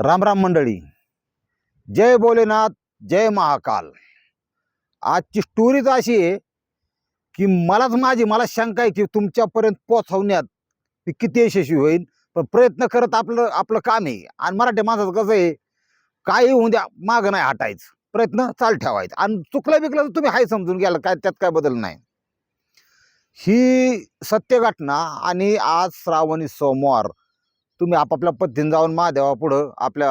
रामराम मंडळी. जय भोलेनाथ जय महाकाल. आजची स्टोरीच अशी आहे की मलाच माझी मला शंका आहे की तुमच्यापर्यंत पोचवण्यात ती किती यशस्वी होईल पण प्रयत्न करत आपलं आपलं काम आहे. आणि मराठी माणसाचं कसं आहे काही होऊन द्या मागं नाही हटायचं. प्रयत्न चाल ठेवायचा. आणि चुकलं बिकलं तर तुम्ही हाय समजून गेला काय त्यात काय बदल नाही. ही सत्य घटना आणि आज श्रावणी सोमवार तुम्ही आपापल्या पद्धतीने जाऊन महादेवा पुढं आपल्या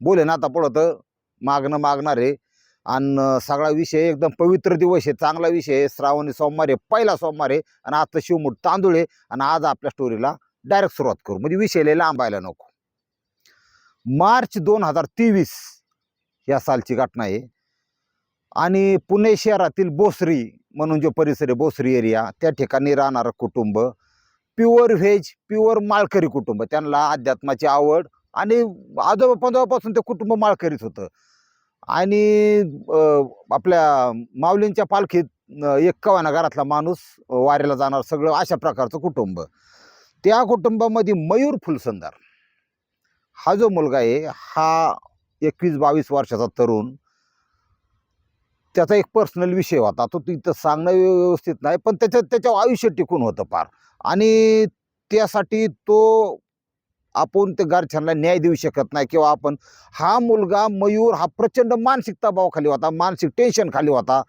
बोले ना आता पुढं तर मागणं मागणार आहे. आणि सगळा विषय एकदम पवित्र दिवस आहे चांगला विषय आहे. श्रावणी सोमवार आहे पहिला सोमवार आहे. आणि आता शिवमूठ तांदूळ आहे. आणि आज आपल्या स्टोरीला डायरेक्ट सुरुवात करू. म्हणजे विषय लांबायला नको. मार्च दोन हजार तेवीस या सालची घटना आहे. आणि पुणे शहरातील बोसरी म्हणून जो परिसर आहे बोसरी एरिया त्या ठिकाणी राहणारं कुटुंब प्युअर व्हेज प्युअर माळकरी कुटुंब. त्यांना अध्यात्माची आवड आणि आजोबा पंजोबापासून ते कुटुंब माळकरीच होतं. आणि आपल्या माऊलींच्या पालखीत एक कवाना घरातला माणूस वाऱ्याला जाणार सगळं अशा प्रकारचं कुटुंब. त्या कुटुंबामध्ये मयूर फुलसंदार. हा जो मुलगा आहे हा एकवीस बावीस वर्षाचा तरुण. त्याचा एक पर्सनल विषय होता. तो तिथं सांगणं व्यवस्थित नाही पण त्याच्या त्याच्या आयुष्य टिकून होतं फार. आणि त्यासाठी तो आपण त्या घरच्यांना न्याय देऊ शकत नाही किंवा आपण हा मुलगा मयूर हा प्रचंड मानसिक दबावाखाली होता मानसिक टेन्शन खाली होता.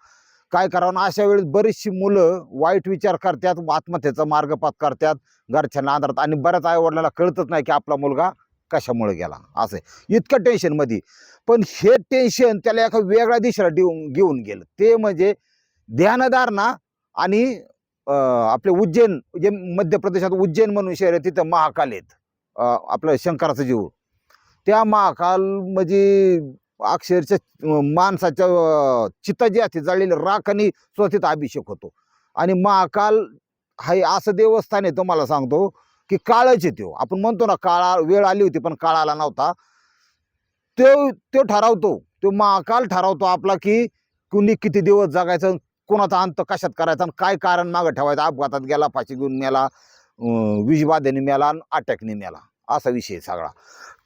काय करावं अशा वेळेस बरीचशी मुलं वाईट विचार करतात आत्महत्येचा मार्ग करतात घरच्यांना आदरतात आणि बऱ्याच आईवडिलांना कळतच नाही की आपला मुलगा कशामुळे गेला. असं आहे. इतकं टेन्शनमध्ये पण हे टेन्शन त्याला एका वेगळ्या दिशेला देऊन घेऊन गेलं. ते म्हणजे ध्यानधारणा आणि आपले उज्जैन जे मध्य प्रदेशात उज्जैन म्हणून शहर आहे तिथं महाकाल आहेत. आपलं शंकराचं जीव. त्या महाकाल म्हणजे अक्षरशः माणसाच्या अं, चित्ता जी असते जळलेली राख आणि स्वतित अभिषेक होतो. आणि महाकाल हे असं देवस्थान आहे तुम्हाला सांगतो की काळच आहे त्यो आपण म्हणतो ना काळा वेळ आली होती पण काळ आला नव्हता. तो तो ठरवतो तो महाकाल ठरवतो आपला की कुणी किती दिवस जगायचं कोणाचा अंत कशात करायचा आणि काय कारण मागं ठेवायचं? अपघातात गेला फाशी घेऊन मेला विषबाधेने मेला आणि अटॅकने मेला. असा विषय सगळा.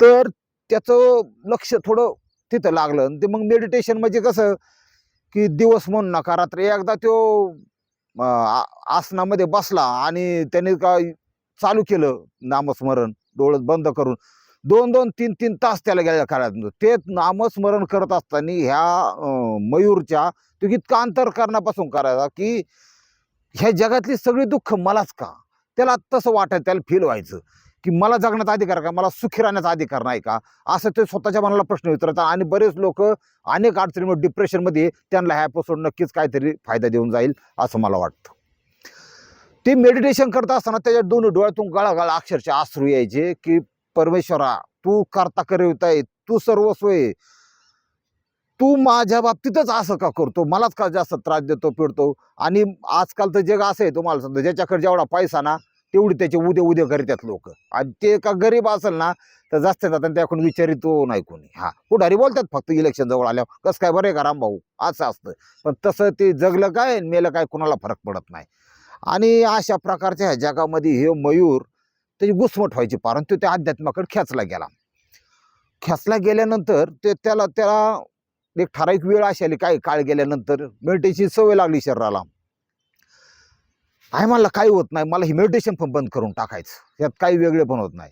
तर त्याचं लक्ष थोडं तिथं लागलं आणि ते मग मेडिटेशन म्हणजे कसं की दिवस म्हणून नका रात्री एकदा तो आ- आसनामध्ये बसला आणि त्याने काय चालू केलं नामस्मरण डोळं बंद करून. दोन दोन तीन तीन तास त्याला गेल्या काळात ते नामस्मरण करत असताना ह्या मयूरच्या तो इतका अंतरकरणापासून करायचा की ह्या जगातली सगळी दुःख मलाच का? त्याला तसं वाटायचं त्याला फील व्हायचं की मला जगण्याचा अधिकार का? मला सुखी राहण्याचा अधिकार नाही का? असं ते स्वतःच्या मनाला प्रश्न विचारतात आणि बरेच लोक अनेक अडचणीमुळे डिप्रेशनमध्ये त्यांना ह्या एपिसोड नक्कीच काहीतरी फायदा देऊन जाईल असं मला वाटतं. ते मेडिटेशन करत असताना त्याच्या दोन डोळ्यातून गळागळा अक्षरशः आश्रू यायचे की परमेश्वरा तू करता करवित आहे तू सर्वस्व आहे. तू माझ्या बाबतीतच असं का करतो? मलाच का जास्त त्रास देतो पिडतो? आणि आजकालचं जग असं आहे तुम्हाला सांगतो ज्याच्याकडे जेवढा पैसा ना तेवढी त्याचे उद्या उद्या करतात लोक. आणि ते का गरीब असेल ना तर जास्त जातात त्याकडून विचारितो हो नाही कोणी. हा पुढारी बोलतात फक्त इलेक्शन जवळ आल्यावर. कसं काय बरं आहे का रामभाऊ असं असतं. पण तसं ते जगलं काय मेलं काय कोणाला फरक पडत नाही. आणि अशा प्रकारच्या ह्या जगामध्ये हे मयूर त्याची घुसमट व्हायची कारण तो त्या अध्यात्माकडे खेचला गेला. खेचला गेल्यानंतर ते त्याला त्याला एक ठराविक वेळ अशी आली. काय काळ गेल्यानंतर मेडिटेशन सवय लागली शरीराला. आहे मला काही होत नाही. मला ही मेडिटेशन पण बंद करून टाकायचं. यात काही वेगळे पण होत नाही.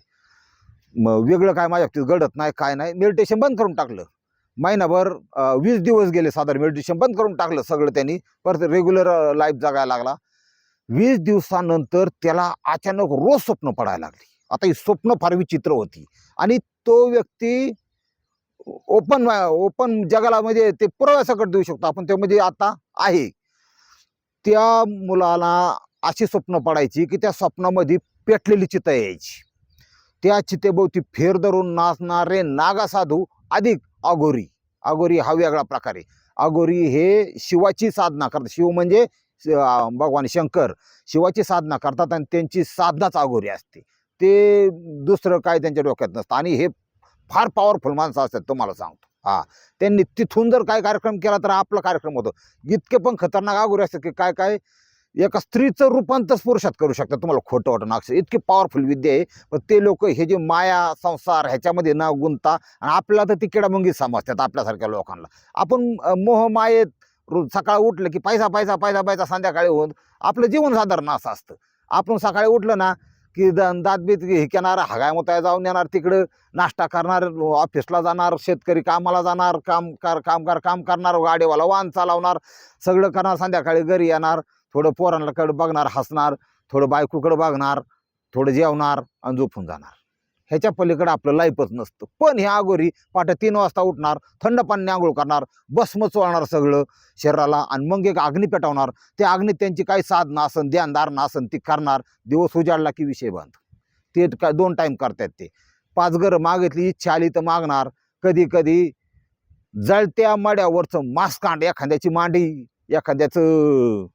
मग वेगळं काय माझ्या बाबतीत घडत नाही काय नाही. मेडिटेशन बंद करून टाकलं. महिनाभर वीस दिवस गेले साधारण मेडिटेशन बंद करून टाकलं सगळं त्यांनी. परत रेग्युलर लाईफ जगायला लागला. वीस दिवसानंतर त्याला अचानक रोज स्वप्न पडायला लागली. आता ही स्वप्न फार विचित्र होती. आणि तो व्यक्ती ओपन ओपन जगाला म्हणजे ते पुराव्यासकट देऊ शकतो. आपण त्यामध्ये आता आहे. त्या मुलाला अशी स्वप्न पडायची की त्या स्वप्नामध्ये पेटलेली चिता यायची. त्या चितेभोवती फेर धरून नाचणारे नागा साधू अधिक अघोरी. अघोरी हा वेगळा प्रकार आहे. अघोरी हे शिवाची साधना करतात. शिव म्हणजे भगवान शंकर शिवाची साधना करतात आणि त्यांची साधनाच अघोरी असते. ते दुसरं काय त्यांच्या डोक्यात नसतं आणि हे फार पॉवरफुल माणसं असतात तुम्हाला सांगतो. हा त्यांनी तिथून जर काय कार्यक्रम केला तर आपला कार्यक्रम होतो. इतके पण खतरनाक अघोरी असतात की काय काय? एका स्त्रीचं रूपांतर पुरुषात करू शकतात तुम्हाला खोटं वाटणं अक्षर इतकी पॉवरफुल विद्या आहे. पण ते लोक हे जे माया संसार ह्याच्यामध्ये न गुंता आणि आपल्याला तर ती किडामुंगी समजतात आपल्यासारख्या लोकांना. आपण मोह मायेत रोज सकाळ उठलं की पैसा पैसा पैसा पैसा संध्याकाळी होऊन आपलं जीवन साधारण असं असतं. आपण सकाळी उठलं ना की द दातबीत बीत हगाय मोताय जाऊन येणार तिकडं नाश्ता करणार ऑफिसला जाणार शेतकरी कामाला जाणार काम कर कामगार काम करणार गाडीवाला वाहन चालवणार सगळं करणार संध्याकाळी घरी येणार थोडं पोरांकडे बघणार हसणार थोडं बायकोकडं बघणार थोडं जेवणार आणि झोपून जाणार. ह्याच्या पलीकडे आपलं लाईफच नसतं. पण हे अगोरी पाठ तीन वाजता उठणार थंड पाणी आंघोळ करणार भस्म चोळणार सगळं शरीराला आणि मग एक अग्नी पेटवणार. ते अग्नी त्यांची काही साधना असन ध्यानधारणा असन ती करणार. दिवस उजाडला की विषय बांध ते काय दोन टाईम करतात ते. पाच घरं मागितली इच्छा आली तर मागणार. कधी कधी जळत्या मड्यावरचं मासकांड एखाद्याची मांडी एखाद्याचं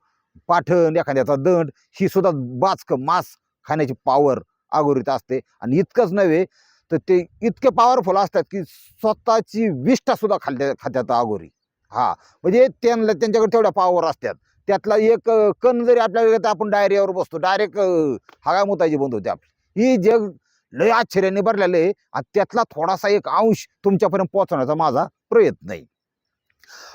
पाठण एखाद्याचा दंड ही सुद्धा बाचकं मांस खाण्याची पावर अगोरीत असते. आणि इतकंच नव्हे तर ते इतके पॉवरफुल असतात की स्वतःची विष्ठा सुद्धा खाल्ल्या खात्यात अगोरी हा म्हणजे त्यांना त्यांच्याकडे तेवढ्या पावर असतात. त्यातला एक कण जरी आपल्याकडे तर आपण डायरियावर बसतो डायरेक्ट हगाय मुताची बंद होते आपली. ही जग लय आश्चर्याने भरलेलं आहे आणि त्यातला थोडासा एक अंश तुमच्यापर्यंत पोहोचवण्याचा माझा प्रयत्न आहे.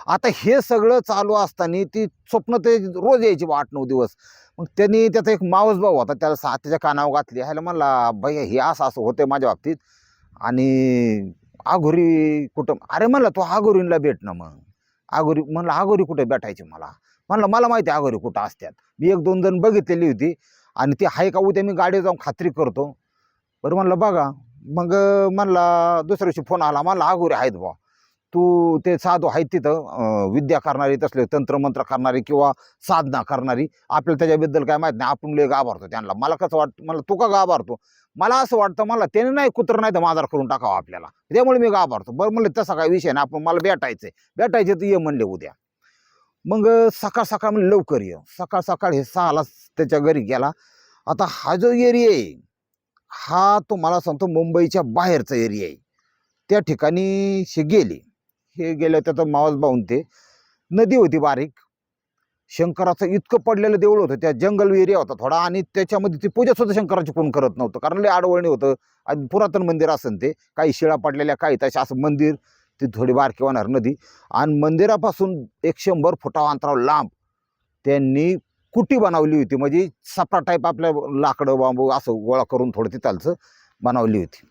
आता हे सगळं चालू असताना ती स्वप्न ते रोज यायची आठ नऊ दिवस. मग त्यांनी त्याचा एक मावस भाऊ होता त्याला सा त्याच्या कानावर घातली. ह्याला म्हणला भैया हे असं असं होतंय माझ्या बाबतीत. आणि आघोरी कुठं अरे म्हणलं तू आघोरींला भेट ना मग. आघोरी म्हणलं आघोरी कुठे भेटायची मला? म्हणलं मला माहिती आहे आघोरी कुठं असतात मी एक दोन जण बघितलेली होती. आणि ती आहे का उद्या मी गाडी जाऊन खात्री करतो. बरं म्हणलं बघा. मग म्हणला दुसऱ्या दिवशी फोन आला मला आघोरी आहेत बुवा. तू ते साधू आहेत तिथं विद्या करणारी तसले तंत्रमंत्र करणारी किंवा साधना करणारी आपल्याला त्याच्याबद्दल काय माहीत नाही. आपण लय गाभारतो त्यांना. मला कसं वाटतं मला तू का गाभारतो मला असं वाटतं मला त्याने नाही कुत्र नाही तर माजार करून टाकावं आपल्याला. त्यामुळे मी गाभारतो बरं म्हणलं तसा काय विषय नाही. आपण मला भेटायचं भेटायचे तर ये म्हणले उद्या. मग सकाळ सकाळ म्हणजे लवकर ये. सकाळ सकाळ हे सहाला त्याच्या घरी गेला. आता हा जो एरिया आहे हा तुम्हाला सांगतो मुंबईच्या बाहेरचा एरिया आहे. त्या ठिकाणी शे गेले. हे गेलं तर मावस बाहून ते. नदी होती बारीक. शंकराचं इतकं पडलेलं देऊळ होतं त्या जंगल एरिया होता थोडा आणि त्याच्यामध्ये ती पूजा सुद्धा शंकराची कोण करत नव्हतं. कारण लय आडवळणी होतं. आणि पुरातन मंदिर असन ते. काही शिळा पडलेल्या काही तशा असं मंदिर. ती थोडी बारकी होणार नदी. आणि मंदिरापासून एक शंभर फुटा अंतरावर लांब त्यांनी कुटी बनवली होती. म्हणजे सपरा टाईप आपल्या लाकडं बांबू असं गोळा करून थोडं तिथालचं बनवली होती.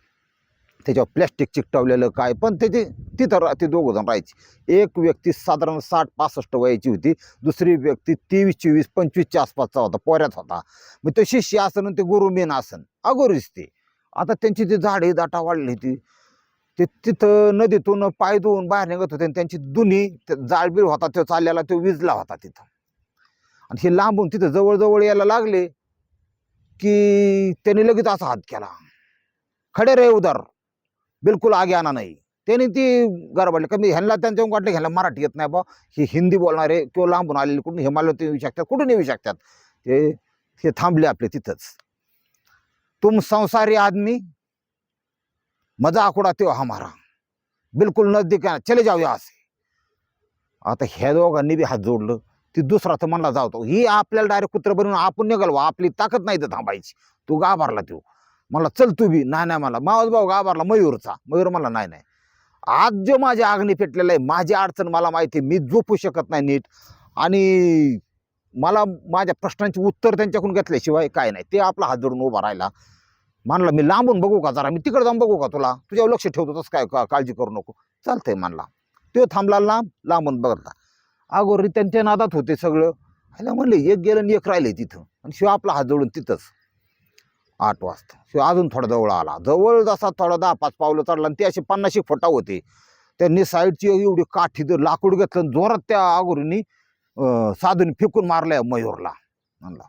त्याच्यावर प्लॅस्टिक चिकटवलेलं काय पण त्याचे तिथं ते दोघं जण राहायचे. एक व्यक्ती साधारण साठ पासष्ट वयाची होती दुसरी व्यक्ती तेवीस चोवीस पंचवीसच्या आसपासचा होता पोऱ्यात होता. मग ते शिष्य आसन आणि ते गुरु मेन आसन अगोरीच ते. आता त्यांची ती झाडे दाटा वाढली होती ते तिथं नदीतून पाय धुवून बाहेर निघत होते आणि त्यांची दुनी जाळबीळ होता तो चाललेला तो विजला होता तिथं. आणि हे लांबून तिथं जवळजवळ यायला लागले की त्यांनी लगेच असा हात केला. खडे रे उदार. बिलकुल आगे आना नाही. त्याने ती गरबडली. कमी ह्यांना त्यांच्या वाटलं ह्यांना मराठी येत नाही बा. हे हिंदी बोलणारे किंवा लांबून आलेले कुठून हिमालयात येऊ शकतात कुठून येऊ शकतात? ते ते थांबले आपले तिथंच. तुम संसारी आदमी मजा उड़ा तो हमारा. बिलकुल नजदीक आहे. चले जाऊया असे आता ह्या दोघांनी बी हात जोडलं. ती दुसरा तर म्हणला जावतो ही आपल्याला डायरेक्ट कुत्र बनवून आपण निघाल. बा, आपली ताकद नाही तर थांबायची. तू गाभारला तू मला चल तू बी नाही नाही मला. मावस भाऊ गाभारला मयूरचा. मयूर मला नाही नाही. आज जो माझ्या आग्नी पेटलेला आहे माझी अडचण मला माहिती आहे, मी झोपू शकत नाही नीट. आणि मला माझ्या प्रश्नांची उत्तर त्यांच्याकडून घेतल्याशिवाय काय नाही. ते आपला हात जोडून उभा राहिला. मानला मी लांबून बघू का जरा? मी तिकडे जाऊन बघू का तुला? तुझ्यावर लक्ष ठेवतो तसं काय का काळजी करू नको. चालतंय म्हणला. तो थांबला लांब लांबून बघतला अगोदर त्यांच्या नादात होते सगळं. ह्याला म्हणले एक गेलं आणि एक राहिले तिथं. आणि शिवाय आपला हात जोडून तिथंच. आठ वाजता. शिव अजून थोडा जवळ आला. जवळ जसा थोडा दहा पाच पावलं चढला आणि ते असे पन्नाशी फोटा होते. त्यांनी साईडची एवढी काठी तर लाकूड घेतलं आणि जोरात त्या आगुरीनी साधून फेकून मारल्या मयूरला. म्हणला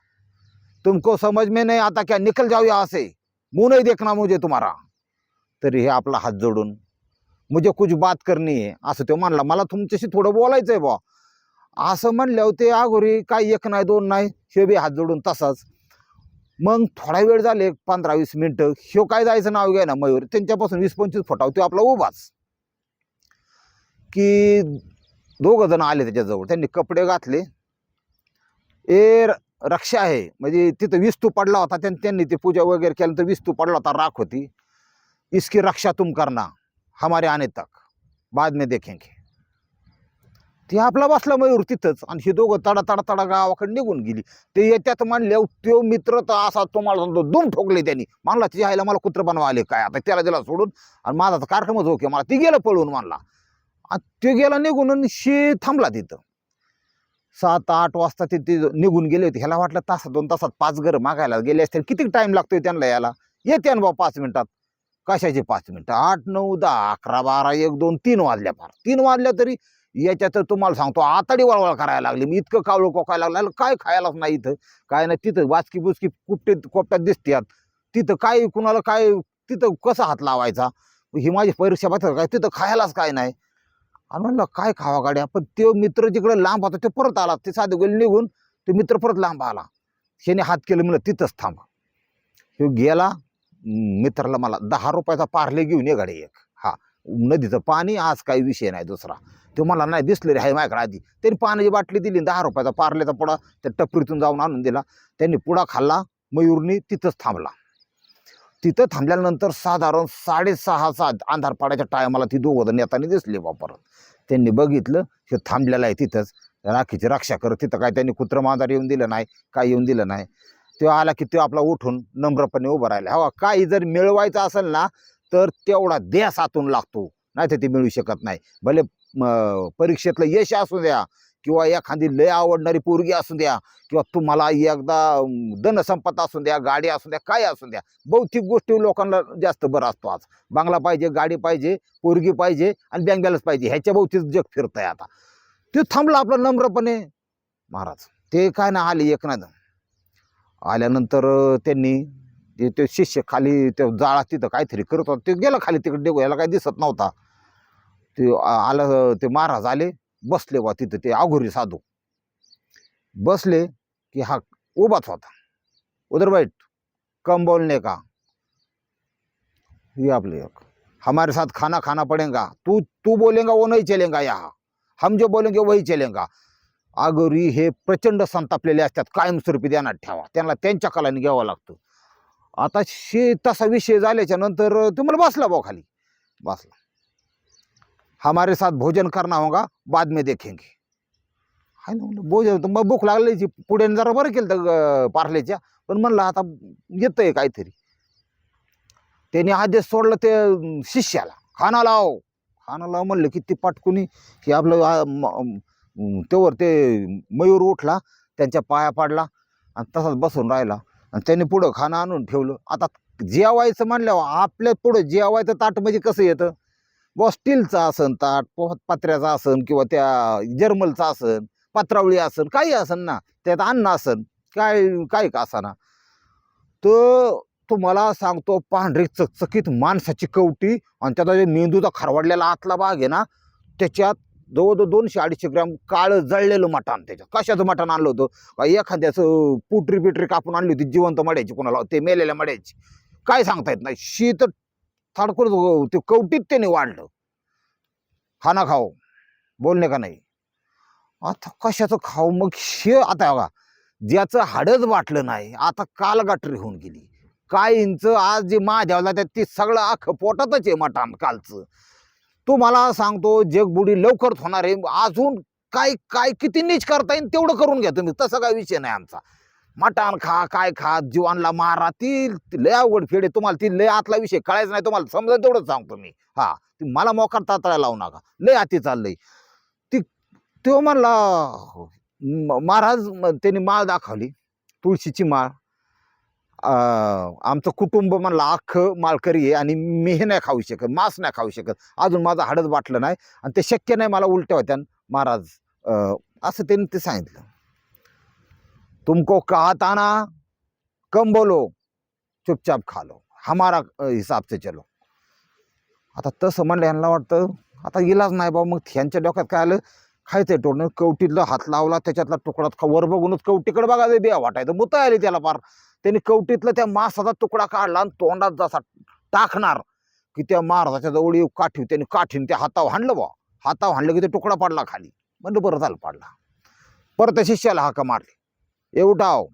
तुमको समज में नाही आता क्या? निकल जाऊया असे मुनही देखना मुझे तुम्हाला तरी हे आपला हात जोडून मुझे कुछ बात करणे आहे असं तो म्हणला मला तुमच्याशी थोडं बोलायचं आहे बा असं म्हणल्यावर ते आघोरी काय एक नाही दोन नाही. शेबी हात जोडून तसाच मग थोडा वेळ झाले एक पंधरा वीस मिनिटं ह्यो काय जायचं नाव घ्या ना मयूर? त्यांच्यापासून वीस पंचवीस फुटाव तो आपला उभाच. की दोघं जण आले त्याच्याजवळ त्यांनी कपडे घातले. ए र- रक्षा आहे म्हणजे तिथं विस्तू पडला होता त्यां- त्यांनी ते पूजा वगैरे केल्यानंतर विस्तू पडला होता राख होती. इसकी रक्षा तुम करना हमारे आने तक. बाद में देखेंगे. ती आपला बसला मयूर तिथंच. आणि हे दोघं तडा तडा तडा गावाकडे निघून गेली. ते येत्यात म्हणले तो मित्र तर असा तुम्हाला सांगतो दुम ठोकले त्यांनी. मानला तिच्या आईला मला कुत्र बनवा आले काय आता? त्याला दिला सोडून. आणि माझा तर कार्यक्रमच ओके मला ती गेलं पळून मानला आणि ते गेला निघून आणि शे थांबला तिथं. सात आठ वाजता ते ते निघून गेले होते. ह्याला वाटलं तासात दोन तासात पाच घर मागायला गेले असते किती टाईम लागतोय त्यांना याला येते ना बा पाच मिनिटात. कशाचे पाच मिनिटं? आठ नऊ दहा अकरा बारा एक दोन तीन वाजल्या फार. तीन वाजल्या तरी याच्यात तर तुम्हाला सांगतो आताडी वळवळ करायला लागली. मी इतकं कावळं कोकायला लागलं. काय खायलाच नाही इथं. काय नाही तिथं वाचकी बुचकी कुपटे कोपट्यात दिसतात तिथं काय कुणाला काय तिथं कसा हात लावायचा? ही माझी परीक्षा पात्र काय तिथं खायलाच काय नाही. आणि म्हणलं काय खावा गाड्या? पण तो मित्र जिकडे लांब होता तो परत आला. ते साधे गेले निघून ते मित्र परत लांब आला. ह्याने हात केलं म्हणलं तिथंच थांबा. ह्यो गेला. मित्राला मला दहा रुपयाचा पार्ले घेऊन ये गाडी एक. नदीचं पाणी आज काही विषय नाही दुसरा. तो मला नाही दिसले रे हाय माझ्याकडे आधी त्यांनी पाण्याची बाटली दिली दहा रुपयाचा पार्लेचा पुडा त्या टपरीतून जाऊन आणून दिला. त्यांनी पुडा खाल्ला मयूरनी तिथंच थांबला. तिथं थांबल्यानंतर साधारण साडेसहा सात अंधार पाड्याच्या टायमाला ती दोघं नेतानी दिसले बा परत. त्यांनी बघितलं हे थांबलेलं आहे तिथंच. राखीची रक्षा करत तिथं काय त्यांनी कुत्र मांजार येऊन दिलं नाही काय येऊन दिलं नाही. तो आला की तो आपला उठून नम्रपणे उभं राहिला. हवा काही जर मिळवायचं असेल ना तर तेवढा देश आतून लागतो. नाही तर ते मिळू शकत नाही. भले परीक्षेतलं यश असू द्या किंवा एखादी लय आवडणारी पोरगी असू द्या किंवा तुम्हाला एकदा धनसंपत असू द्या गाडी असू द्या काय असू द्या भौतिक गोष्टी लोकांना जास्त बरं असतो आज. बांगला पाहिजे गाडी पाहिजे पोरगी पाहिजे आणि बँक बॅलन्स पाहिजे. ह्याच्या भोवतीच जग फिरतंय आता. ते थांबलं आपलं नम्रपणे. महाराज ते काय ना आले एक ना आल्यानंतर त्यांनी ते ते शिष्य खाली ते जाळा तिथं काहीतरी करत होता ते गेलं खाली तिकडे डेगो याला काही दिसत नव्हता. ते आलं ते महाराज आले बसले बा तिथं ते आघोरी साधू. बसले की हा उभाच होता. उधर बैठ कम बोलने का? ये आपले एक. हमारे साथ खाना खाना पड़ेगा। तू तू बोलेगा वो नाही चलेगा या हम जो बोलेंगे वही चलेगा। आगोरी हे प्रचंड संतापलेले असतात कायमस्वरूपी ध्यानात ठेवा. त्यांना त्यांच्या कलाने घ्यावं लागतं. आता शे तसा विषय झाल्याच्यानंतर तुम्हाला बसला भाऊ खाली. बसला. हमारे साथ भोजन करना होगा बाद में देखेंगे. हाय ना म्हणलं भोजन मग भूक लागल्याची पुढे जरा बरं केलं तर पार्लेच्या. पण म्हणलं आता येतं आहे काहीतरी. त्याने आदेश सोडलं ते शिष्याला. खाना लाव. खाना लाव म्हणलं की ते पाटकुनी. की आपलं तेवर ते मयूर उठला त्यांच्या पाया पाडला आणि तसाच बसून राहिला. आणि त्याने पुढं खाणं आणून ठेवलं. आता जेवायचं म्हणल्यावर आपल्या पुढं जेवायचं ताट म्हणजे कसं येतं? बॉ स्टीलचं असन ताट प- पत्र्याचं असन किंवा त्या जर्मलचं असन पत्रावळी असन काही असन ना त्यात अन्न असन काय काय का असाना. तर तुम्हाला सांगतो पांढरी चकचकीत माणसाची कवटी आणि त्याचा जे मेंदूचा खरवडलेला आतला भाग आहे ना त्याच्यात जवळजवळ दोनशे अडीचशे ग्रॅम काळं जळलेलं मटण त्याच्यात. कशाचं मटण आणलं होतं? एखाद्याचं पुटरी पिटरी कापून आणली होती जिवंत मड्याची कोणाला ते मेलेल्या मड्याची? काय सांगता येत नाही. शीत थाडकून ते कवटीत त्याने वाढलं खाना खाऊ बोलणे का नाही? आता कशाचं खाऊ? मग शे आता बघा. ज्याचं हाडच वाटलं नाही आता काल गाठरी होऊन गेली. काय इंच आज जे महादेवला त्यात ते सगळं अख्खं पोटातच आहे मटान कालचं. तुम्हाला सांगतो जगबुडी लवकरच होणार आहे. अजून काय काय किती नीच करता येईल तेवढं करून घ्या तुम्ही. तसा काय विषय नाही आमचा. मटण खा काय खा जीवांना मारा. ती लय अवघड फेड आहे तुम्हाला. ती लय आतला विषय कळायचं नाही तुम्हाला. समजा तेवढंच सांगतो मी. हा ती मला मोकार तातळा लावू नका. लय आती चाललंय. ती तो म्हणला महाराज त्यांनी माळ दाखवली. तुळशीची माळ. आमचं कुटुंब म्हणलं अख्खं मालकरी आहे आणि मी हे नाही खाऊ शकत मांस नाही खाऊ शकत. अजून माझं हाडच वाटलं नाही आणि ते शक्य नाही मला उलट्या होत्या. महाराज असं त्यांनी ते सांगितलं. तुमको कहताना कम बोलो चुपचाप खा लो. हमारा हिसाबचं हिसाब से चलो. आता तसं म्हणलं यांना वाटतं आता इलाज नाही बाबा मग ह्यांच्या डोक्यात काय आलं? खायचंय टोडणं कवटीतला हात लावला त्याच्यातला तुकडात खा वर बघूनच कवटीकडे बघायचं द्या वाटायचं. मुता आली त्याला फार त्यांनी कवटीतला त्या मासाचा तुकडा काढला आणि तोंडात जसा टाकणार की त्या महाराजाच्या जवळ येऊ काठी त्यांनी काठीने त्या हातावर हाणलं बा हातावर हाणलं की ते तुकडा पडला खाली. म्हणलं बरं झालं पडला. परत त्या शिष्याला हाका मारली. एवढाव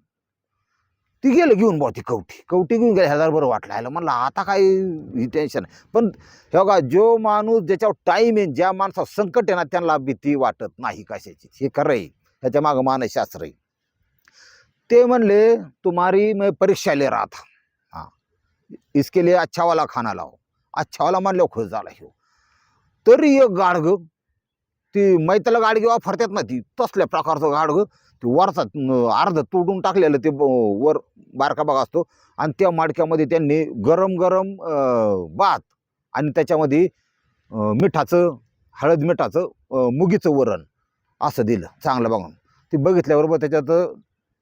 ती गेलं घेऊन बा ती कवठी. कवठी घेऊन गेल्या ह्याला बरं वाटलं. ह्याला म्हणलं आता काय ही टेन्शन आहे पण हे बघा जो माणूस ज्याच्यावर टाईम आहे ज्या माणसावर संकट आहे ना त्यांना भीती वाटत नाही कशाची. हे खरं आहे. ह्याच्या मागं मानसशास्त्र आहे. ते म्हणले तुम्हारी मैं परीक्षा ले रहा था. हाँ। इसके लिए अच्छा वाला खाना लाओ। अच्छा वाला म्हणलं खुश झाला ह्यो हो। तरी एक गाडग ती मैत्याला गाडगी वापरतात ना ती तसल्या प्रकारचं गाडग ते वरचा अर्ध तोडून टाकलेलं ते वर बारका भाग असतो आणि त्या माडक्यामध्ये त्यांनी गरम गरम भात आणि त्याच्यामध्ये मिठाचं हळद मिठाचं मुगीचं वरण असं दिलं चांगलं बघून. ते बघितल्याबरोबर त्याच्यात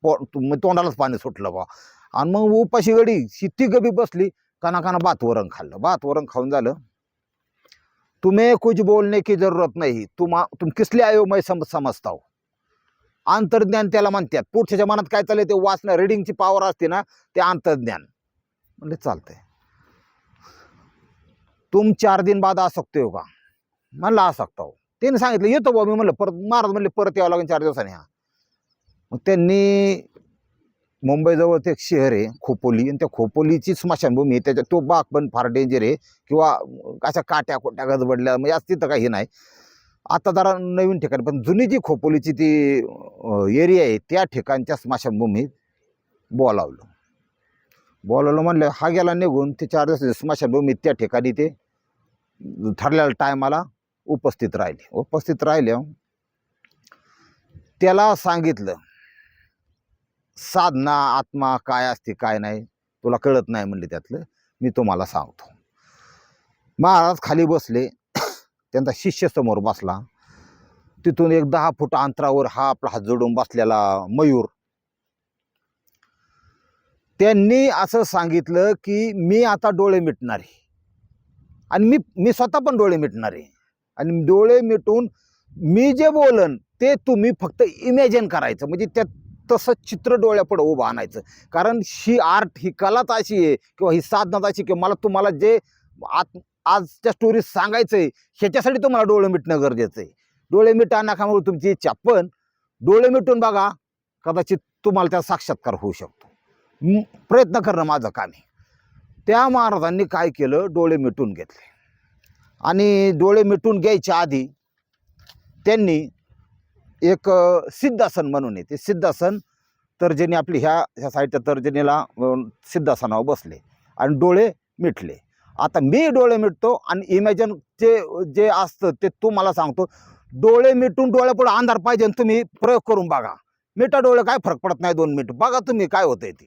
पो तुम- तोंडालाच पाणी सुटलं बा. आणि मग उपाशी गडी शित्ती गबी बसली काना काना भात वरण खाल्लं. भात वरण खाऊन झालं. तुम्हें कुछ बोलने की जरूरत नाही. तुम तुम किसले आयोमय सम समजता हूं अंतर्ज्ञान त्याला म्हणतात पुढच्याच्या मनात काय चाललंय ते वाचणं रिडिंगची पॉवर असते ना ते अंतर्ज्ञान. म्हणजे चालतंय. तुम चार दिन बाद आ सकते हो का? म्हणलं आ सकता हो त्याने सांगितलं येतो बा मी म्हणलं परत महाराज म्हणले परत यावं लागेल चार दिवसांनी. हा. मग त्यांनी मुंबईजवळ ते एक शहर आहे खोपोली. आणि त्या खोपोलीची स्मशानभूमी आहे. त्याच्या तो बाग पण फार डेंजर आहे. किंवा अशा काट्या कोट्या गजबडल्या. म्हणजे असं तिथं काही नाही. आता जरा नवीन ठिकाणी. पण जुनी जी खोपोलीची ती एरिया आहे त्या ठिकाणच्या स्मशानभूमीत बोलावलं. बोलावलं म्हणलं हा गेला निघून ते चार दिवस स्मशानभूमीत त्या ठिकाणी ते ठरलेल्या टायमाला उपस्थित राहिले. उपस्थित राहिल्या. त्याला सांगितलं साधना आत्मा काय असते काय नाही तुला कळत नाही म्हणले त्यातलं मी तुम्हाला सांगतो. महाराज खाली बसले त्यांचा शिष्य समोर बसला. तिथून एक दहा फूट अंतरावर हा आपला हात जोडून बसलेला मयूर. त्यांनी असं सांगितलं की मी आता डोळे मिटणार. आहे आणि मी मी स्वतः पण डोळे मिटणार. आहे आणि डोळे मिटून मी जे बोलन ते तुम्ही फक्त इमॅजिन करायचं. म्हणजे त्यात तसं चित्र डोळ्यापुढं उभं आणायचं. कारण ही आर्ट ही कलाच अशी आहे किंवा ही साधनाच अशी किंवा मला तुम्हाला जे आत आजच्या स्टोरीज सांगायचं आहे ह्याच्यासाठी तुम्हाला डोळे मिटणं गरजेचं आहे. डोळे मिटा कामुळे तुमची इच्छा पण डोळे मिटून बघा कदाचित तुम्हाला त्या साक्षात्कार होऊ शकतो. प्रयत्न करणं माझं काम आहे. त्या महाराजांनी काय केलं? डोळे मिटून घेतले. आणि डोळे मिटून घ्यायच्या आधी त्यांनी एक सिद्धासन म्हणून येते सिद्धासन तर्जनी आपली ह्या ह्या साईडच्या तर्जनीला सिद्धासनावर बसले आणि डोळे मिटले. आता मी डोळे मिटतो आणि इमॅजिन जे जे असतं ते तू मला सांगतो. डोळे मिटून डोळ्यापुढे अंधार पाहिजे आणि तुम्ही प्रयोग करून बघा. मिटा डोळे काय फरक पडत नाही दोन मिनिट. बघा तुम्ही काय होतंय ते.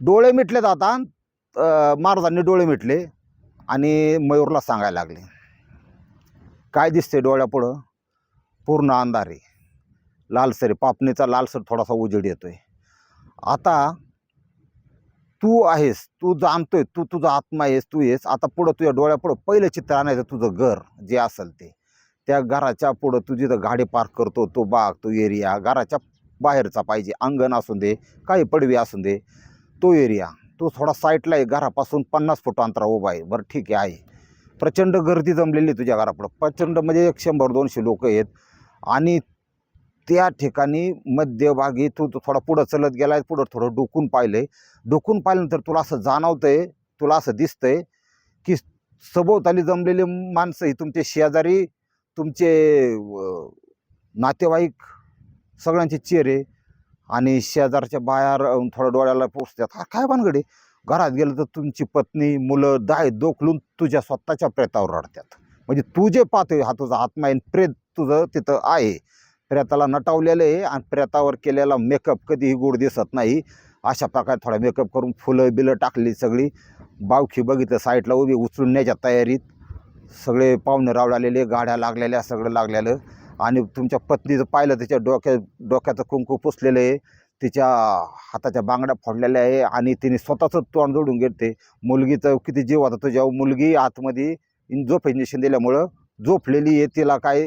डोळे मिटले आता. महाराजांनी डोळे मिटले आणि मयूरला सांगायला लागले. काय दिसते डोळ्यापुढं? पूर्ण अंधार आहे. लालसर पापणीचा लालसर थोडासा उजेड येतो आहे आता तू आहेस तू जाणतोय तू तुझा आत्मा आहेस तू आहेस. आता पुढं तुझ्या डोळ्यापुढं पहिलं चित्र आणायचं तुझं घर जे असेल ते. त्या घराच्या पुढं तू जिथं गाडी पार्क करतो तो बाग तो एरिया घराच्या बाहेरचा पाहिजे. अंगण असू दे काही पडवी असू दे तो एरिया. तो थोडा साईटला आहे. घरापासून पन्नास फूट अंतरा उभा आहे. बरं ठीक आहे आहे. प्रचंड गर्दी जमलेली आहे तुझ्या घरापुढं. प्रचंड म्हणजे एक शंभर दोनशे लोक आहेत. आणि त्या ठिकाणी मध्यभागी तू थोडा पुढं चलत गेला आहे पुढं थोडं डोकून पाहिलंय. डोकून पाहिल्यानंतर तुला असं जाणवतंय तुला असं दिसतंय की सभोवताली जमलेले माणसं ही तुमचे शेजारी तुमचे नातेवाईक सगळ्यांचे चेहरे आणि शेजारच्या बाहेर थोडं डोळ्याला पोचतात हा काय भानगडे घरात गेलं तर तुमची पत्नी मुलं दाय दोखलून तुझ्या स्वतःच्या प्रेतावर रडतात. म्हणजे तू जे पाहतोय हा तुझा आत्मा आहे प्रेत तुझं तिथं आहे. प्रेताला नटावलेलं आहे आणि प्रेतावर केलेला मेकअप कधीही गोड दिसत नाही. अशा प्रकारे थोडा मेकअप करून फुलं बिलं टाकली सगळी. बावखी बघितलं साईडला उभी उचलून न्यायच्या तयारीत. सगळे पाहुणे रावळालेले गाड्या लागलेल्या सगळं लागलेलं. आणि तुमच्या पत्नीचं पाहिलं तिच्या डोक्या डोक्याचं कुंकू पुसलेलं आहे. तिच्या हाताच्या बांगड्या फोडलेल्या आहे आणि तिने स्वतःचं तोंड जोडून घेते मुलगीचं किती जीव होता तुझ्या? मुलगी आतमध्ये इन झोप इंजेक्शन दिल्यामुळं झोपलेली आहे तिला काय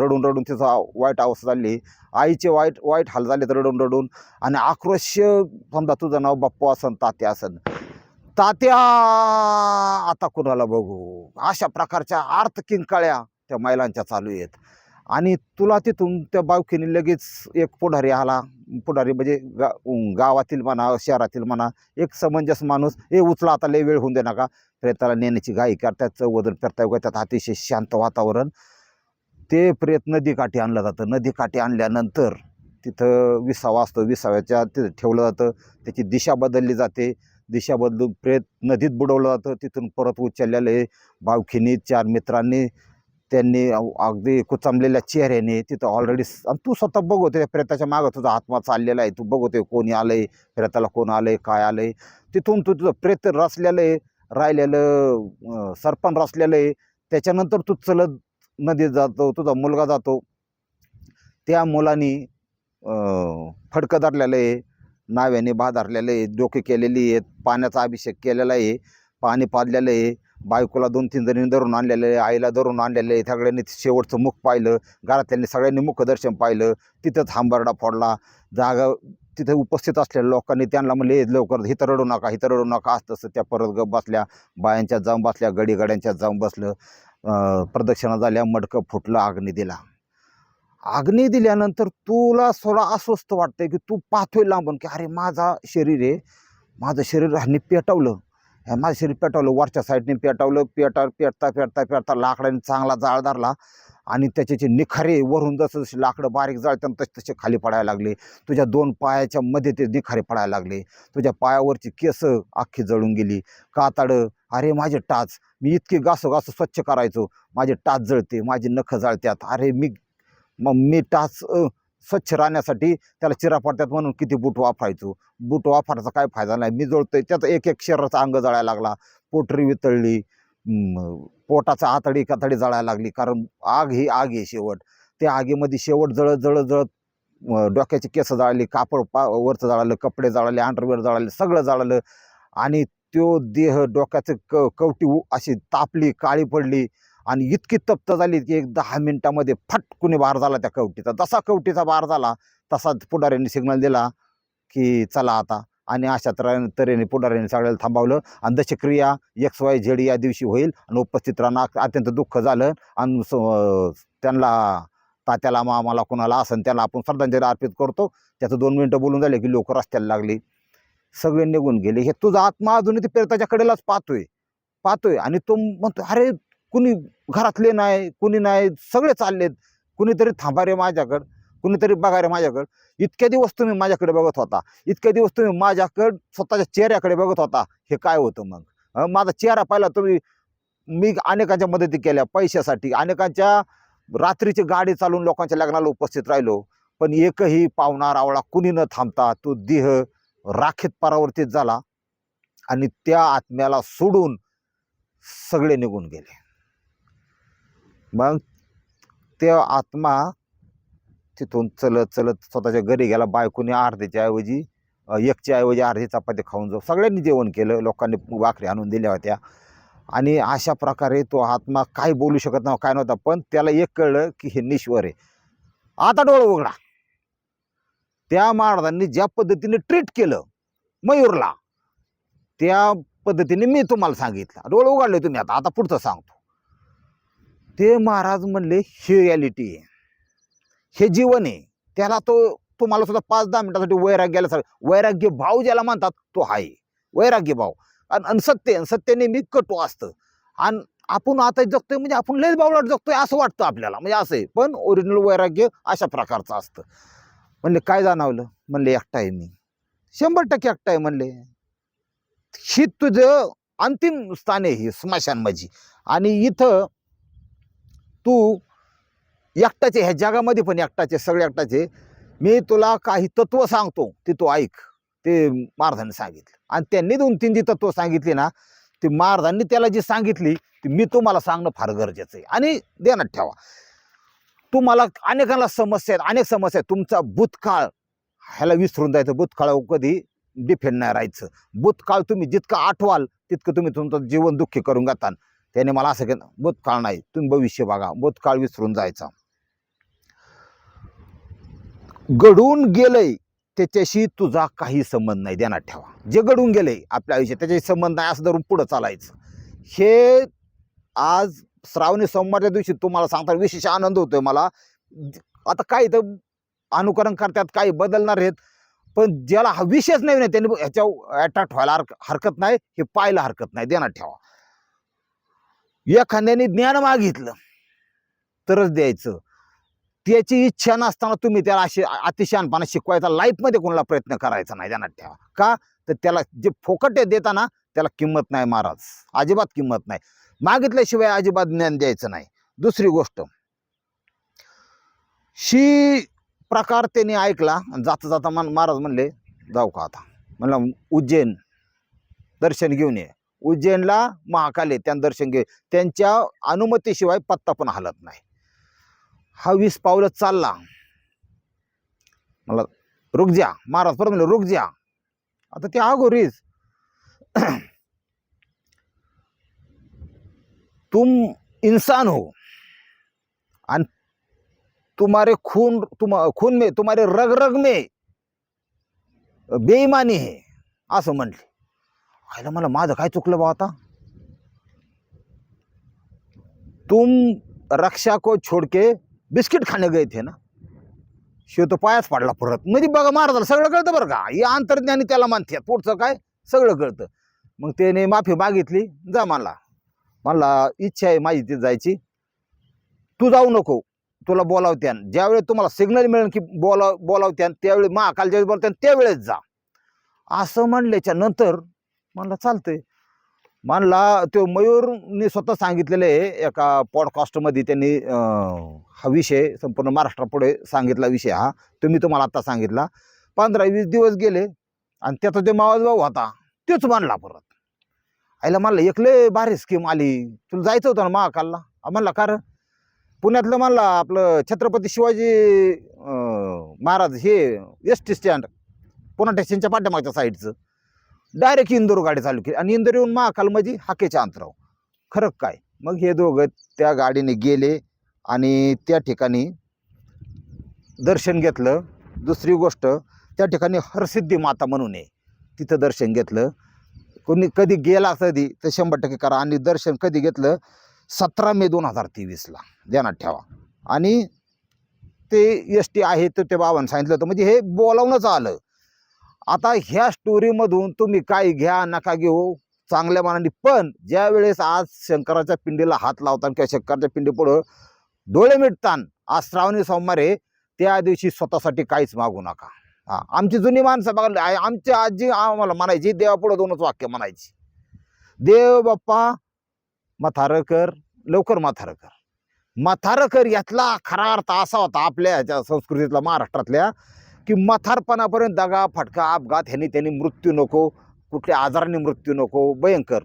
रडून रडून तिचा वाईट अवस्था झाली आईचे वाईट वाईट हाल झाले रडून रडून. आणि आक्रोश समजा तुझं नाव बाप्पू असन तात्या असन. तात्या आता कुणाला बघू? अशा प्रकारच्या अर्थ किंकाळ्या त्या महिलांच्या चालू आहेत. आणि तुला तिथून त्या बावकीने लगेच एक पुढारी आला. पुढारी म्हणजे गा गावातील म्हणा शहरातील म्हणा एक समंजस माणूस हे उचला आता लय वेळ होऊन दे नका. प्रेताला नेण्याची घाई करतात चौवदन फिरता त्यात अतिशय शांत वातावरण. ते प्रेत नदीकाठी आणलं जातं. नदीकाठी आणल्यानंतर तिथं विसावा असतो. विसाव्याच्या तिथं ठेवलं जातं. त्याची दिशा बदलली जाते. दिशा बदलून प्रेत नदीत बुडवलं जातं. तिथून परत उचललेलं आहे. बावखिनी चार मित्रांनी त्यांनी अव- अगदी कुचंबलेल्या चेहऱ्याने तिथं ऑलरेडी आणि तू स्वतः बघतो त्या प्रेताच्या मागं तुझा आत्मा चाललेला आहे. तू बघतोय कोणी आलंय प्रेताला कोण आलंय काय आलंय. तिथून तू तुझं प्रेत रचलेलं आहे राहिलेलं सरपण रचलेलं आहे. त्याच्यानंतर तू चलत नदीत जातो तुझा मुलगा जातो. त्या मुलानी फडकं धरलेलं आहे नाव्याने बा धरलेलं आहे डोके केलेली आहेत पाण्याचा अभिषेक केलेला आहे पाणी पाजलेलं आहे. बायकोला दोन तीन जणी धरून आणलेले आईला धरून आणलेले आहे सगळ्यांनी शेवटचं मुख पाहिलं घरातल्यांनी सगळ्यांनी मुखदर्शन पाहिलं तिथंच हांबरडा फोडला जागा तिथे उपस्थित असलेल्या लोकांनी त्यांना म्हणले लवकर हिथं रडू नका हिथं रडू नका असं तसं त्या परत ग बसल्या बायांच्या जाऊन बसल्या गडीगड्यांच्या जाऊन बसलं प्रदक्षिणा झाल्या मडकं फुटलं अग्नी दिला. अग्नी दिल्यानंतर तुला थोडा अस्वस्थ वाटतंय की तू पाहतोय लांबून की अरे माझा शरीर आहे माझं शरीर ह्यांनी पेटवलं. ह्या पेटवलं वरच्या साईडने पेटवलं पेटा पेटता पेटता पेटता लाकडाने चांगला जाळ धरला आणि त्याचे जे निखारे वरून जसं जसे लाकडं बारीक जाळतं तसे तसे खाली पडायला लागले. तुझ्या दोन पायाच्या मध्ये ते निखारे पडायला लागले. तुझ्या पायावरची केस अख्खी जळून गेली. कातडं अरे माझे टाच मी इतकी गासो स्वच्छ करायचो. माझे टाच जळते माझे नखं जळतात अरे मी मग मी टाच स्वच्छ राहण्यासाठी त्याला चिरा पडतात म्हणून किती बूट वापरायचो बूट वापरायचा काय फायदा नाही. मी जळतोय त्याचा एक एक शरीराचा अंग जळायला लागला. पोटरी वितळली. पोटाचा आतडी कातडी जळायला लागली. कारण आग ही आग आहे शेवट. त्या आगीमध्ये शेवट जळत जळत जळत डोक्याचे केस जळाली कापड पा वरचं जाळालं कपडे जळाले अंडरवेअर जळाले सगळं जाळलं. आणि तो देह डोक्याचं क कवटी अशी तापली काळी पडली. आणि इतकी तप्त झाली की एक दहा मिनटामध्ये फटकुने बार झाला त्या कवटीचा. जसा कवटीचा बार झाला तसा पुढाऱ्यांनी सिग्नल दिला की चला आता. आणि अशा तर तऱ्हेने पुढाऱ्यांनी सगळ्याला थांबवलं आणि जशी क्रिया एक्स वाय झेड या दिवशी होईल आणि उपस्थित राहणं अत्यंत दुःख झालं. आणि स- त्यांना तात्याला मामाला कोणाला असं त्याला आपण श्रद्धांजली अर्पित करतो. त्याचं दोन मिनटं बोलून झाले की लोक रस्त्याला लागली. सगळे निघून गेले. हे तुझा आत्मा अजूनही ते पेरताच्या कडेलाच पाहतोय. पाहतोय आणि तो म्हणतो अरे कुणी घरातले नाही कुणी नाही सगळे चाललेत. कुणीतरी थांबा रे माझ्याकडं कुणीतरी बघा रे माझ्याकडं. इतक्या दिवस तुम्ही माझ्याकडे बघत होता. इतक्या दिवस तुम्ही माझ्याकडं स्वतःच्या चेहऱ्याकडे बघत होता. हे काय होतं मग? माझा चेहरा पाहिला तुम्ही मी अनेकांच्या मदती केल्या पैशासाठी. अनेकांच्या रात्रीची गाडी चालून लोकांच्या लग्नाला उपस्थित राहिलो. पण एकही पावणार आवळा कुणी न थांबता तो देह राखेत परावर्तित झाला आणि त्या आत्म्याला सोडून सगळे निघून गेले. मग ते आत्मा तिथून चलत चलत स्वतःच्या घरी गेला बायकोने अर्ध्याच्या ऐवजी एकच्या ऐवजी अर्धी चपाती खाऊन जाऊ सगळ्यांनी जेवण केलं लोकांनी वाकरी आणून दिल्या होत्या. आणि अशा प्रकारे तो आत्मा काही बोलू शकत नव्हता काय नव्हता पण त्याला एक कळलं की हे निश्वर आहे. आता डोळं उघडा. त्या महाराजांनी ज्या पद्धतीने ट्रीट केलं मयूरला त्या पद्धतीने मी तुम्हाला सांगितलं. डोळ उघडले तुम्ही आता आता पुढचं सांगतो. ते महाराज म्हणले हे रियालिटी आहे. हे जीवन आहे. त्याला तो तुम्हाला सुद्धा पाच दहा मिनिटासाठी वैराग्याला सर वैराग्य भाव ज्याला म्हणतात तो आहे. वैराग्य भाव आणि सत्य आणि सत्य नेहमी कटू असतं. आणि आपण आता जगतोय म्हणजे आपण लयच बावळाट जगतोय असं वाटतं आपल्याला. म्हणजे असं आहे. पण ओरिजिनल वैराग्य अशा प्रकारचं असतं. म्हणले काय जाणवलं? म्हणले एकटा आहे मी. शंभर टक्के एकटा आहे. म्हणले ही तुझं अंतिम स्थान आहे ही स्मशान माझी आणि इथं तू एकटाचे ह्या जगामध्ये पण एकटाचे सगळे एकटाचे. मी तुला काही तत्व सांगतो ते तू ऐक. ते मारधाने सांगितलं. आणि त्यांनी दोन तीन जी तत्व सांगितली ना ती महाराजांनी त्याला जी सांगितली ती मी तुम्हाला सांगणं फार गरजेचं आहे. आणि देण्यात ठेवा. तुम्हाला अनेकांना समस्या आहेत अनेक समस्या आहेत. तुमचा भूतकाळ ह्याला विसरून जायचं. भूतकाळ कधी डिफेंड नाही राहायचं. भूतकाळ तुम्ही जितकं आठवाल तितकं तुम्ही तुमचं जीवन दुःखी करून जाताल त्याने मला असं केलं भूतकाळ नाही तुम्ही भविष्य बघा भूतकाळ विसरून जायचा. घडून गेलंय त्याच्याशी तुझा काही संबंध नाही देण्यात ठेवा. जे घडून गेलंय आपल्या आयुष्यात त्याच्याशी संबंध नाही असं धरून पुढं चालायचं. हे आज श्रावणी सोमवारच्या दिवशी तुम्हाला सांगता विशेष आनंद होतोय मला. आता काही तर अनुकरण करतात काही बदलणार आहेत पण ज्याला हा विषयच नाही त्यांनी ह्याच्या अट्रॅक्ट व्हायला हरक- हरकत नाही हे पाहायला हरकत नाही देण्यात ठेवा. एखाद्याने ज्ञान मागितलं तरच द्यायचं. त्याची इच्छा नसताना तुम्ही त्याला अशी अतिशहानपणा शिकवायचा लाईफमध्ये कोणाला प्रयत्न करायचा नाही ध्यानात ठेवा. का? तर त्याला जे फोकट देताना त्याला किंमत नाही महाराज अजिबात किंमत नाही. मागितल्याशिवाय अजिबात ज्ञान द्यायचं नाही. दुसरी गोष्ट शी प्रकार त्याने ऐकला जाता जाता मन महाराज म्हणले जाऊ का आता. म्हणलं उज्जैन दर्शन घेऊन ये. उज्जैनला महाकाल आहे त्यांना दर्शन घे. त्यांच्या अनुमतीशिवाय पत्ता पण हलत नाही. हा वीस पावलं चालला. मला रुक जा. महाराज परत म्हणलं रुक जा. आता ते अघोरीच तुम इंसान हो. आणि तुम्हारे खून तुम खून में तुम्हारे रग रग में बेईमानी है असं म्हटले. आयला मला माझं काय चुकलं बा आता? तुम रक्षा को छोड़ के बिस्किट खाणे गए थे ना? शिव तो पायाच पाडला परत. म्हणजे बघा महाराजाला सगळं कळतं बरं का. हे अंतर्ज्ञानी त्याला मानते. पुढचं काय? सगळं कळतं. मग त्याने माफी मागितली. जा मला मला इच्छा आहे माझी तिथे जायची. तू जाऊ नको. तुला बोलावत्यान ज्यावेळेस तुम्हाला सिग्नल मिळेल की बोलाव बोलावत्यान त्यावेळी महाकाल ज्यावेळेस बोलत्यान त्यावेळेस जा. असं म्हणल्याच्या नंतर म्हणला चालतंय. म्हणला तो मयूरने स्वतः सांगितलेलं आहे एका पॉडकास्टमध्ये त्यांनी हा विषय संपूर्ण महाराष्ट्रापुढे सांगितला विषय हा तुम्ही तुम्हाला आत्ता सांगितला. पंधरा वीस दिवस गेले आणि त्याचा जो मावस भाऊ होता तोच मानला परत. आईला म्हणलं एकले भारी स्कीम आली. तुला जायचं होतं ना महाकालला? म्हणला कार पुण्यातलं म्हणला आपलं छत्रपती शिवाजी महाराज हे एस टी स्टँड पुणे स्टेशनच्या पाठ्यामागच्या साईडचं डायरेक्ट इंदोर गाडी चालू केली. आणि इंदोर येऊन महाकाल म्हणजे हाकेच्या अंतराव खरं काय? मग हे दोघं त्या गाडीने गेले आणि त्या ठिकाणी दर्शन घेतलं. दुसरी गोष्ट त्या ठिकाणी हरसिद्धी माता म्हणून आहे. तिथं दर्शन घेतलं. कोणी कधी गेला कधी तर शंभर टक्के करा. आणि दर्शन कधी घेतलं? सतरा मे दोन हजार तेवीसला. ध्यानात ठेवा. आणि ते एस टी आहे तर ते बाबांनी सांगितलं होतं. म्हणजे हे बोलावूनच आलं. आता ह्या स्टोरीमधून तुम्ही काय घ्या नका घेऊ चांगल्या मानाने. पण ज्या वेळेस आज शंकराच्या पिंडीला हात लावताना किंवा शंकराच्या पिंडी पुढं डोळे मिटतान आज श्रावणी सोमवारे त्या दिवशी स्वतःसाठी काहीच मागू नका. हा आमची जुनी माणसं बघा आमची आजी आम्हाला म्हणायची देवापुढं दोनच वाक्य म्हणायची. देव बाप्पा म्हातारं कर लवकर म्हातारं कर म्हातारं कर यातला खरा अर्थ असा होता आपल्या ह्याच्या संस्कृतीतला महाराष्ट्रातल्या की म्हातारपणापर्यंत दगा फटका अपघात ह्याने त्यांनी मृत्यू नको कुठल्या आजाराने मृत्यू नको भयंकर.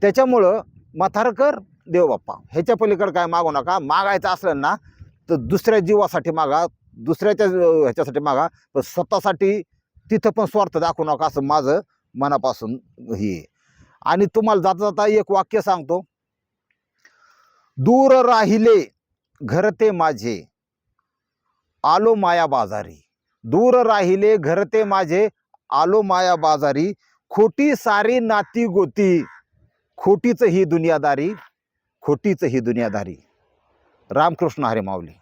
त्याच्यामुळं मथारकर देवबाप्पा ह्याच्या पलीकडे काय मागू नका मागायचं असलं ना तर दुसऱ्या जीवासाठी मागा दुसऱ्याच्या ह्याच्यासाठी मागा पण स्वतःसाठी तिथं पण स्वार्थ दाखवू नका असं माझं मनापासून हे. आहे. आणि तुम्हाला जाता जाता एक वाक्य सांगतो. दूर राहिले घर ते माझे आलो माया बाजारी. दूर राहिले घर ते माझे. आलो माया बाजारी. खोटी सारी नाती गोती. खोटीच ही दुनियादारी. खोटीच ही दुनियादारी. रामकृष्ण हरे माऊली.